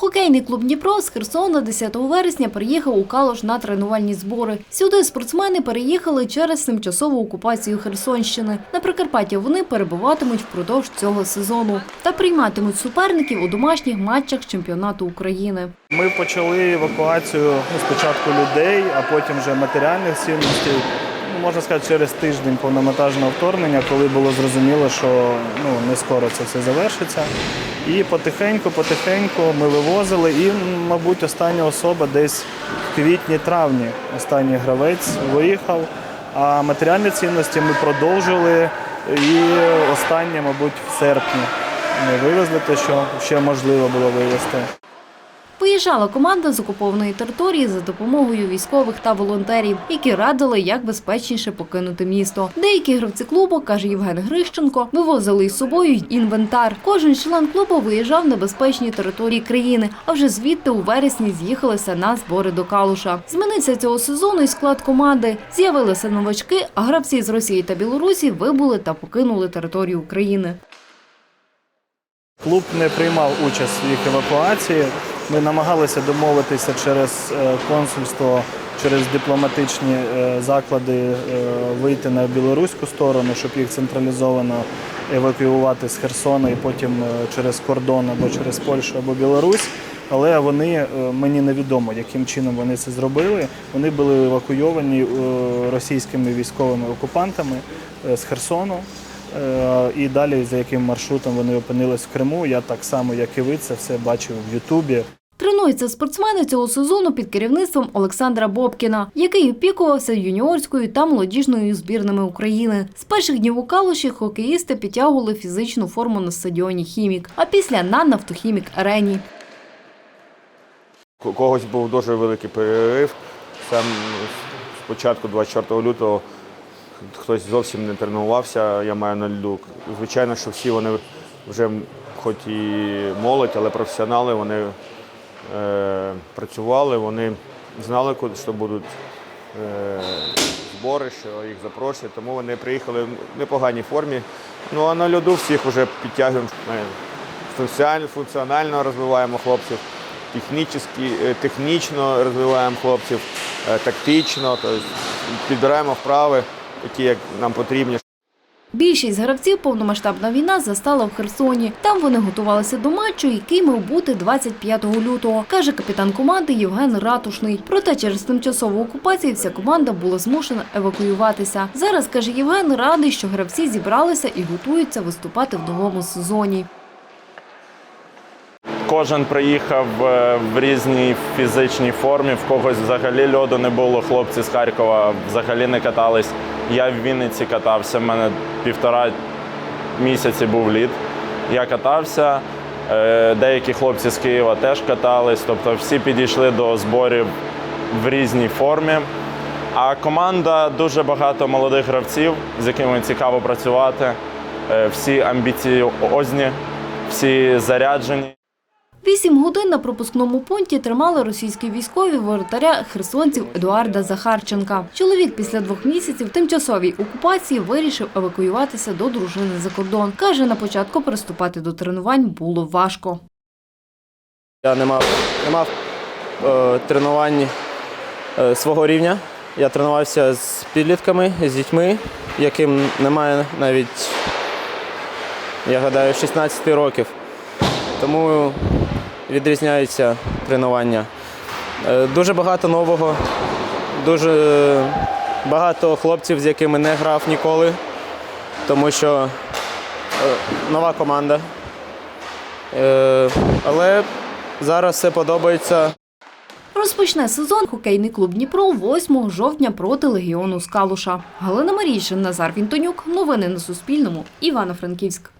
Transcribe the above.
Хокейний клуб Дніпро з Херсона 10 вересня приїхав у Калуш на тренувальні збори. Сюди спортсмени переїхали через тимчасову окупацію Херсонщини. На Прикарпатті вони перебуватимуть впродовж цього сезону та прийматимуть суперників у домашніх матчах чемпіонату України. Ми почали евакуацію ну, спочатку людей, а потім вже матеріальних цінностей. Можна сказати, через тиждень повномонтажного вторгнення, коли було зрозуміло, що ну, не скоро це все завершиться. І потихеньку, потихеньку ми вивозили. І, мабуть, остання особа десь в квітні-травні останній гравець виїхав. А матеріальні цінності ми продовжили. І останнє, мабуть, в серпні ми вивезли те, що ще можливо було вивезти. Виїжджала команда з окупованої території за допомогою військових та волонтерів, які радили, як безпечніше покинути місто. Деякі гравці клубу, каже Євген Грищенко, вивозили із собою інвентар. Кожен член клубу виїжджав на безпечні території країни, а вже звідти у вересні з'їхалися на збори до Калуша. Змінився цього сезону і склад команди. З'явилися новачки, а гравці з Росії та Білорусі вибули та покинули територію України. Клуб не приймав участь в їх евакуації. Ми намагалися домовитися через е, консульство, через дипломатичні е, заклади е, вийти на білоруську сторону, щоб їх централізовано евакуювати з Херсона і потім через кордон або через Польщу або Білорусь. Але вони мені невідомо, яким чином вони це зробили. Вони були евакуйовані російськими військовими окупантами з Херсону. Е, І далі за яким маршрутом вони опинились в Криму. Я так само, як і ви, це все бачив в Ютубі. Тренуються спортсмени цього сезону під керівництвом Олександра Бобкіна, який опікувався юніорською та молодіжною збірними України. З перших днів у Калуші хокеїсти підтягували фізичну форму на стадіоні Хімік, а після на нафтохімік арені. У когось був дуже великий перерив. Сам спочатку 24 лютого хтось зовсім не тренувався, я маю на льоду. Звичайно, що всі вони вже, хоч і молодь, але професіонали, вони е, працювали, вони знали, що будуть е, збори, що їх запрошують, тому вони приїхали в непоганій формі. Ну а на льоду всіх вже підтягуємо. Функціонально, розвиваємо хлопців, технічно, технічно розвиваємо хлопців, е, тактично, тобто підбираємо вправи, такі, як нам потрібні. Більшість гравців повномасштабна війна застала в Херсоні. Там вони готувалися до матчу, який мав бути 25 лютого, каже капітан команди Євген Ратушний. Проте через тимчасову окупацію вся команда була змушена евакуюватися. Зараз каже Євген радий, що гравці зібралися і готуються виступати в новому сезоні. Кожен приїхав е, в різній фізичній формі. В когось взагалі льоду не було. Хлопці з Харкова взагалі не катались. Я в Вінниці катався. в мене півтора місяці був лід. Я катався. е, Деякі хлопці з Києва теж катались. Тобто всі підійшли до зборів в різній формі. А команда дуже багато молодих гравців, з якими цікаво працювати. Е, Всі амбіціозні, всі заряджені. Вісім годин на пропускному пункті тримали російські військові воротаря херсонців Едуарда Захарченка. Чоловік після двох місяців тимчасовій окупації вирішив евакуюватися до дружини за кордон. Каже, на початку приступати до тренувань було важко. Я не мав, не мав е, тренувань е, свого рівня. Я тренувався з підлітками, з дітьми, яким немає навіть, я гадаю, 16 років. Тому відрізняються тренування. Е, дуже багато нового, дуже багато хлопців, з якими не грав ніколи, тому що е, нова команда. Е, але зараз все подобається. Розпочне сезон хокейний клуб Дніпро 8 жовтня проти легіону з Калуша. Галина Марійшин, Назар Вінтонюк. Новини на Суспільному. Івано-Франківськ.